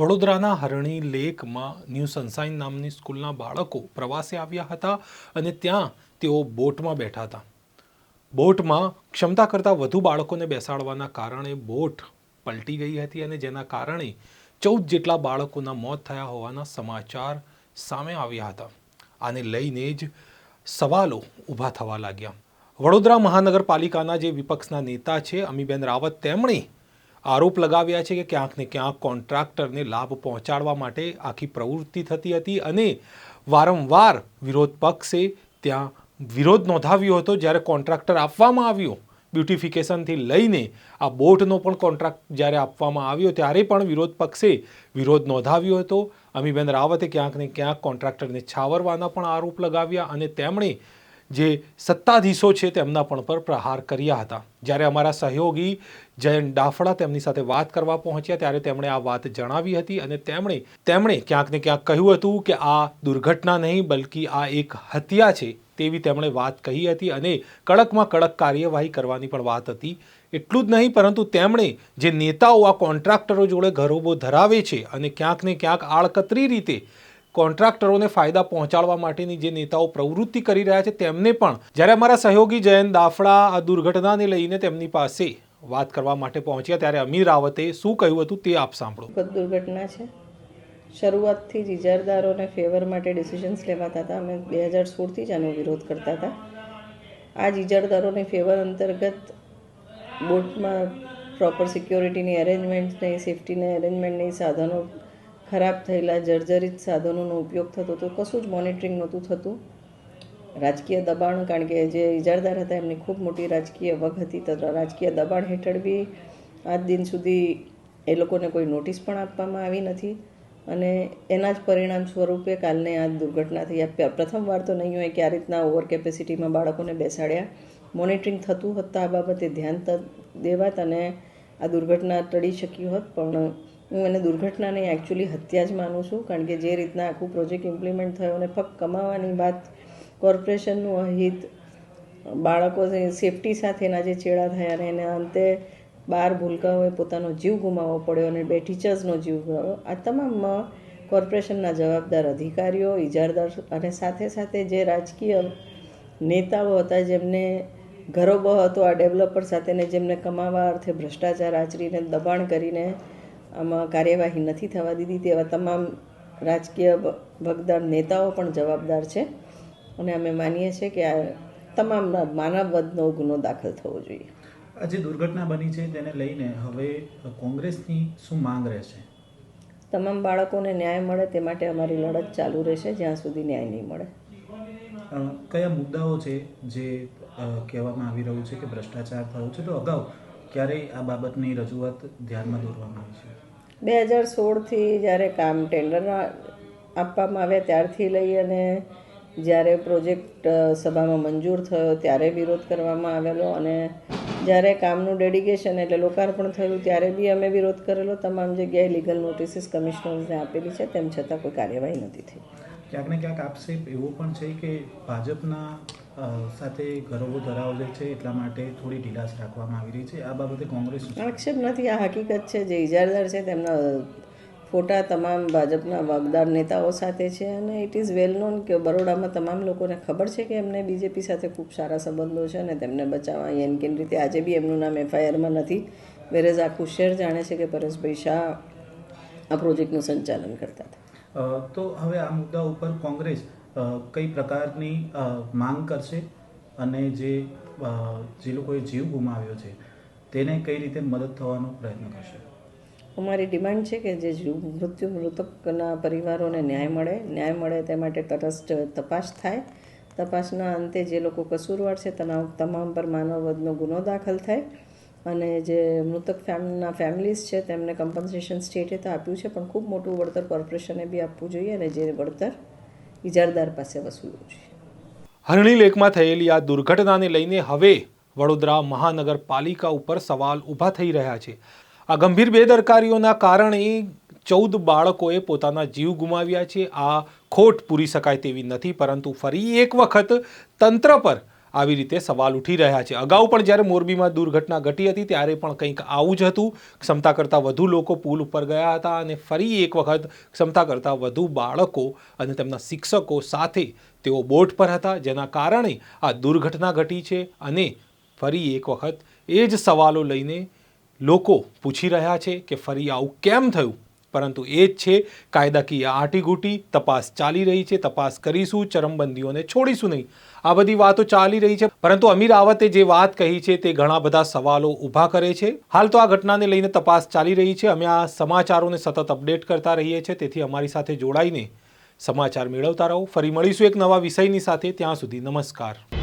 વડોદરાના હરણી લેકમાં new sunshine નામની સ્કૂલના બાળકો પ્રવાસે આવ્યા હતા અને ત્યાં તેઓ બોટમાં બેઠા હતા. બોટમાં ક્ષમતા કરતાં વધુ બાળકોને બેસાડવાના કારણે બોટ પલટી ગઈ હતી અને જેના કારણે ચૌદ જેટલા બાળકોના મોત થયા હોવાના સમાચાર સામે આવ્યા હતા. આને લઈને જ સવાલો ઊભા થવા લાગ્યા. વડોદરા મહાનગરપાલિકાના જે વિપક્ષના નેતા છે, અમીબેન રાવત, તેમણે આરોપ લગાવ્યા છે કે ક્યાંક ને ક્યાંક કોન્ટ્રાક્ટરને લાભ પહોંચાડવા માટે આખી પ્રવૃત્તિ થતી હતી અને વારંવાર વિરોધ પક્ષે ત્યાં વિરોધ નોંધાવ્યો હતો. જ્યારે કોન્ટ્રાક્ટર આપવામાં આવ્યો, બ્યુટિફિકેશનથી લઈને આ બોટનો પણ કોન્ટ્રાક્ટ જ્યારે આપવામાં આવ્યો, ત્યારે પણ વિરોધ પક્ષે વિરોધ નોંધાવ્યો હતો. અમીબેન રાવતે ક્યાંક ને ક્યાંક કોન્ટ્રાક્ટરને છાવરવાના પણ આરોપ લગાવ્યા અને તેમણે જે સત્તાધીશો છે તેમના પણ પર પ્રહાર કર્યા હતા. જ્યારે અમારા સહયોગી જયંત ડાફડા તેમની સાથે વાત કરવા પહોંચ્યા ત્યારે તેમણે આ વાત જણાવી હતી અને તેમણે તેમણે ક્યાંક ને ક્યાંક કહ્યું હતું કે આ દુર્ઘટના નહીં, બલ્કિ આ એક હત્યા છે તેવી તેમણે વાત કહી હતી અને કડકમાં કડક કાર્યવાહી કરવાની પણ વાત હતી. એટલું જ નહીં, પરંતુ તેમણે જે નેતાઓ આ કોન્ટ્રાક્ટરો જોડે ઘરોબો ધરાવે છે અને ક્યાંક ને ક્યાંક આળકતરી રીતે કોન્ટ્રાક્ટરોને ફાયદા પહોંચાડવા માટેની જે નેતાઓ પ્રવૃત્તિ કરી રહ્યા છે, તેમને પણ જ્યારે અમારા સહયોગી જયંત દાફડા આ દુર્ઘટનાને લઈને તેમની પાસે વાત કરવા માટે પહોંચ્યા, ત્યારે અમીર રાવતે શું કહ્યું હતું તે આપ સાંભળો. દુર્ઘટના છે. શરૂઆતથી જ ઇજારદારોને ફેવર માટે ડિસિઝન્સ લેવાતા હતા. અમે બે હજાર સોળથી જ આનો વિરોધ કરતા હતા. આ જ ઇજારદારોની ફેવર અંતર્ગત બોટમાં પ્રોપર સિક્યોરિટીની અરેન્જમેન્ટની અરેન્જમેન્ટ નહીં સાધનો ખરાબ થયેલા જર્જરિત સાધનોનો ઉપયોગ થતો હતો કશું જ મોનિટરિંગ નહોતું થતું. રાજકીય દબાણ, કારણ કે જે ઇજારદાર હતા એમની ખૂબ મોટી રાજકીય વગ હતી. તથા રાજકીય દબાણ હેઠળ બી આજ દિન સુધી એ લોકોને કોઈ નોટિસ પણ આપવામાં આવી નથી. અને એના જ પરિણામ સ્વરૂપે કાલને આ દુર્ઘટના થઈ. આ પ્રથમ પ્રથમવાર તો નહીં હોય કે આ રીતના ઓવર કેપેસિટીમાં બાળકોને બેસાડ્યા. મોનિટરિંગ થતું હોત આ બાબતે ધ્યાન દેવાત અને આ દુર્ઘટના ટળી શકી હોત, પણ હું એને દુર્ઘટના નહીં એકચ્યુઅલી હત્યા જ માનું છું, કારણ કે જે રીતના આખું પ્રોજેક્ટ ઇમ્પ્લિમેન્ટ થયો અને ફક્ત કમાવાની વાત કોર્પોરેશનનું અહિત, બાળકો સેફટી સાથેના જે ચેડા થયા અને એના અંતે બાર ભૂલકાઓએ પોતાનો જીવ ગુમાવવો પડ્યો અને બે ટીચર્સનો જીવ ગુમાવ્યો, આ તમામમાં કોર્પોરેશનના જવાબદાર અધિકારીઓ ઇજારદાર અને સાથે સાથે જે રાજકીય નેતાઓ હતા જેમને ઘરોબો હતો, આ ડેવલપર સાથેને જેમને કમાવા અર્થે ભ્રષ્ટાચાર આચરીને દબાણ કરીને આમાં કાર્યવાહી નથી થવા દીધી તેવા તમામ રાજકીય ભગદાર નેતાઓ પણ જવાબદાર છે. અને અમે માનીએ છીએ કે આ તમામ માનવવધનો ગુનો દાખલ થવો જોઈએ. આ જે દુર્ઘટના બની છે તેને લઈને હવે કોંગ્રેસની શું માંગ રહેશે? તમામ બાળકોને ન્યાય મળે તે માટે અમારી લડત ચાલુ રહેશે જ્યાં સુધી ન્યાય નહીં મળે. કયા મુદ્દાઓ છે જે કહેવામાં આવી રહ્યું છે કે ભ્રષ્ટાચાર થયો છે? તો અગાઉ ક્યારેય આ બાબતની રજૂઆત ધ્યાનમાં દોરવામાં આવી છે? બે હજાર સોળથી જ્યારે કામ ટેન્ડર આપવામાં આવ્યા, ત્યારથી લઈ અને જ્યારે પ્રોજેક્ટ સભામાં મંજૂર થયો, ત્યારે વિરોધ કરવામાં આવેલો અને જ્યારે કામનું ડેડિકેશન એટલે લોકાર્પણ થયું, ત્યારે બી અમે વિરોધ કરેલો. તમામ જગ્યાએ લીગલ નોટિસીસ કમિશનર્સને આપેલી છે, તેમ છતાં કોઈ કાર્યવાહી નથી થઈ. ક્યાંક ને ક્યાંક આક્ષેપ એવો પણ છે કે ભાજપના સાથે સાથે ધરાવ જે છે એટલા માટે થોડી ઢીલાસ રાખવામાં આવી રહી છે. આ બાબતે કોંગ્રેસ આક્ષેપ નથી, આ હકીકત છે. જે ઇજારદાર છે, તેમના ફોટા તમામ ભાજપના વાગદાર નેતાઓ સાથે છે અને ઇટ ઇઝ વેલ નોન કે બરોડામાં તમામ લોકોને ખબર છે કે એમને બીજેપી સાથે ખૂબ સારા સંબંધો છે અને તેમને બચાવવા એન કેન રીતે આજે બી એમનું નામ એફઆઈઆરમાં નથી. વેરેઝ આખું શહેર જાણે છે કે પરેશભાઈ શાહ આ પ્રોજેક્ટનું સંચાલન કરતા હતા. તો હવે આ મુદ્દા ઉપર કોંગ્રેસ કઈ પ્રકારની માંગ કરશે અને જે જે લોકોએ જીવ ગુમાવ્યો છે, તેને કઈ રીતે મદદ થવાનો પ્રયત્ન કરશે? અમારી ડિમાન્ડ છે કે જે જીવ, મૃત્યુ મૃતકના પરિવારોને ન્યાય મળે. ન્યાય મળે તે માટે તટસ્થ તપાસ થાય. તપાસના અંતે જે લોકો કસૂરવાર છે તેના તમામ પર માનવવધનો ગુનો દાખલ થાય. અને જે મૃતક ફેમના ફેમિલીઝ છે, તેમને કમ્પન્સેશન સ્ટેટે તો આપ્યું છે, પણ ખૂબ મોટું વળતર કોર્પોરેશને બી આપવું જોઈએ અને જે વળતર ઇજારદાર પાસે વસૂલવું જોઈએ. હરણી લેકમાં થયેલી આ દુર્ઘટનાને લઈને હવે વડોદરા મહાનગરપાલિકા ઉપર સવાલ ઊભા થઈ રહ્યા છે. આ ગંભીર બેદરકારીઓના કારણે ચૌદ બાળકોએ પોતાના જીવ ગુમાવ્યા છે. આ ખોટ પૂરી શકાય તેવી નથી, પરંતુ ફરી એક વખત તંત્ર પર આવી રીતે સવાલ ઉઠી રહ્યા છે. અગાઉ પણ જ્યારે મોરબીમાં દુર્ઘટના ઘટી હતી, ત્યારે પણ કંઈક આવું જ હતું. ક્ષમતા કરતાં વધુ લોકો પુલ ઉપર ગયા હતા અને ફરી એક વખત ક્ષમતા કરતાં વધુ બાળકો અને તેમના શિક્ષકો સાથે તેઓ બોટ પર હતા. જેના કારણે આ દુર્ઘટના ઘટી છે અને ફરી એક વખત એ જ સવાલો લઈને લોકો પૂછી રહ્યા છે કે ફરી આવું કેમ થયું? પરંતુ એ જ છે, કાયદાકીય આંટીઘૂંટી તપાસ ચાલી રહી છે, તપાસ કરીશું, ચરમબંધીઓને છોડીશું નહીં. આ બધી વાતો ચાલી રહી છે, પરંતુ અમીર રાવતે જે વાત કહી છે તે ઘણા બધા સવાલો ઊભા કરે છે. હાલ તો આ ઘટનાને લઈને તપાસ ચાલી રહી છે, અમે આ સમાચારોને સતત અપડેટ કરતા રહીએ છીએ, તેથી અમારી સાથે જોડાઈને સમાચાર મેળવતા રહો. ફરી મળીશું એક નવા વિષયની સાથે, ત્યાં સુધી નમસ્કાર.